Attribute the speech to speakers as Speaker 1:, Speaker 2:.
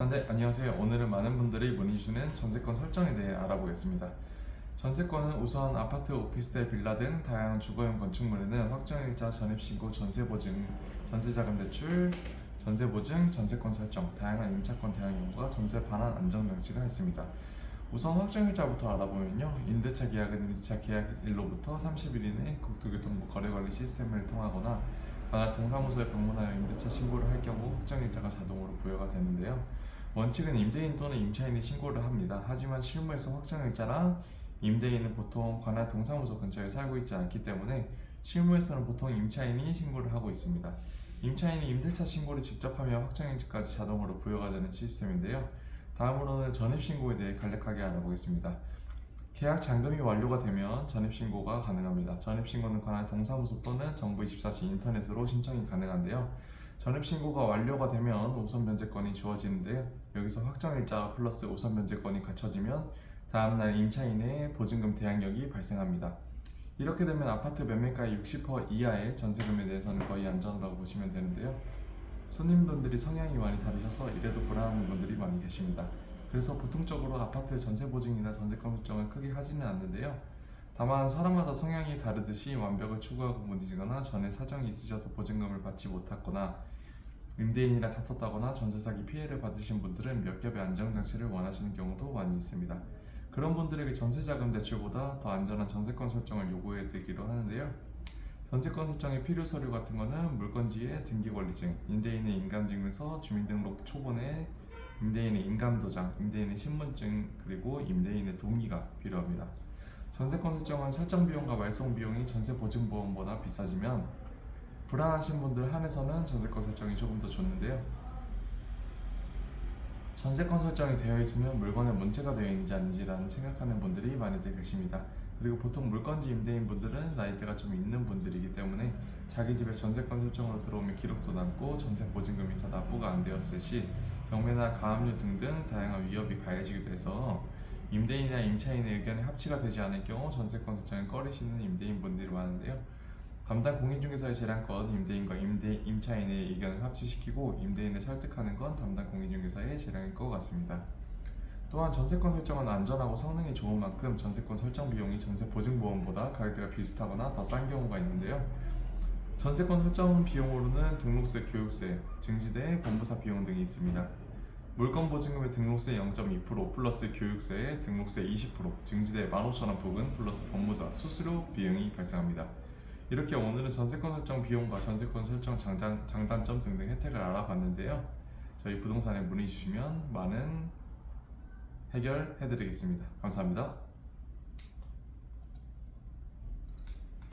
Speaker 1: 아, 네, 안녕하세요. 오늘은 많은 분들이 문의 주시는 전세권 설정에 대해 알아보겠습니다. 전세권은 우선 아파트, 오피스텔, 빌라 등 다양한 주거용 건축물에는 확정일자, 전입신고, 전세보증, 전세자금 대출, 전세보증, 전세권 설정, 다양한 임차권 대항 요구와 전세 반환 안정 장치가 있습니다. 우선 확정일자부터 알아보면요. 임대차 계약은 임대차 계약일로부터 30일 이내 국토교통부 거래관리 시스템을 통하거나 만약 동사무소에 방문하여 임대차 신고를 할 경우 확정일자가 자동으로 부여가 되는데요. 원칙은 임대인 또는 임차인이 신고를 합니다. 하지만 실무에서 확정일자랑 임대인은 보통 관할 동사무소 근처에 살고 있지 않기 때문에 실무에서는 보통 임차인이 신고를 하고 있습니다. 임차인이 임대차 신고를 직접 하며 확정일자까지 자동으로 부여가 되는 시스템인데요. 다음으로는 전입신고에 대해 간략하게 알아보겠습니다. 계약 잔금이 완료가 되면 전입신고가 가능합니다. 전입신고는 관할 동사무소 또는 정부24시 인터넷으로 신청이 가능한데요. 전입신고가 완료가 되면 우선 변제권이 주어지는데요. 여기서 확정일자 플러스 우선 변제권이 갖춰지면 다음날 임차인의 보증금 대항력이 발생합니다. 이렇게 되면 아파트 매매가의 60% 이하의 전세금에 대해서는 거의 안전하다고 보시면 되는데요. 손님분들이 성향이 많이 다르셔서 이래도 불안한 분들이 많이 계십니다. 그래서 보통적으로 아파트 전세 보증이나 전세권 설정을 크게 하지는 않는데요. 다만 사람마다 성향이 다르듯이 완벽을 추구하고 무너지거나 전에 사정이 있으셔서 보증금을 받지 못했거나 임대인이랑 다퉜다거나 전세 사기 피해를 받으신 분들은 몇 겹의 안정장치를 원하시는 경우도 많이 있습니다. 그런 분들에게 전세자금 대출보다 더 안전한 전세권 설정을 요구해 드리기로 하는데요. 전세권 설정의 필요 서류 같은 거는 물건지의 등기권리증, 임대인의 인감증명서, 주민등록 초본에 임대인의 인감도장, 임대인의 신분증 그리고 임대인의 동의가 필요합니다. 전세권 설정은 설정 비용과 말송 비용이 전세 보증 보험보다 비싸지면 불안하신 분들 한해서는 전세권 설정이 조금 더 좋는데요. 전세권 설정이 되어 있으면 물건에 문제가 되어 있는지 아닌지라는 생각하는 분들이 많이들 계십니다. 그리고 보통 물건지 임대인 분들은 나이대가 좀 있는 분들이기 때문에 자기 집에 전세권 설정으로 들어오면 기록도 남고 전세 보증금이 다 납부가 안 되었을 시 경매나 가압류 등등 다양한 위협이 가해지게 돼서 임대인이나 임차인의 의견이 합치가 되지 않을 경우 전세권 설정을 꺼리시는 임대인 분들이 많은데요. 담당 공인중개사의 재량권 임대인과 임대 임차인의 의견을 합치시키고 임대인을 설득하는 건 담당 공인중개사의 재량일 것 같습니다. 또한 전세권 설정은 안전하고 성능이 좋은 만큼 전세권 설정 비용이 전세 보증보험보다 가격대가 비슷하거나 더 싼 경우가 있는데요. 전세권 설정 비용으로는 등록세, 교육세, 증지대, 본부사 비용 등이 있습니다. 물건 보증금의 등록세 0.2% 플러스 교육세, 등록세 20%, 증지대 15,000원 부근 플러스 법무사, 수수료 비용이 발생합니다. 이렇게 오늘은 전세권 설정 비용과 전세권 설정 장단, 장단점 등등 혜택을 알아봤는데요. 저희 부동산에 문의 주시면 많은 해결해드리겠습니다. 감사합니다.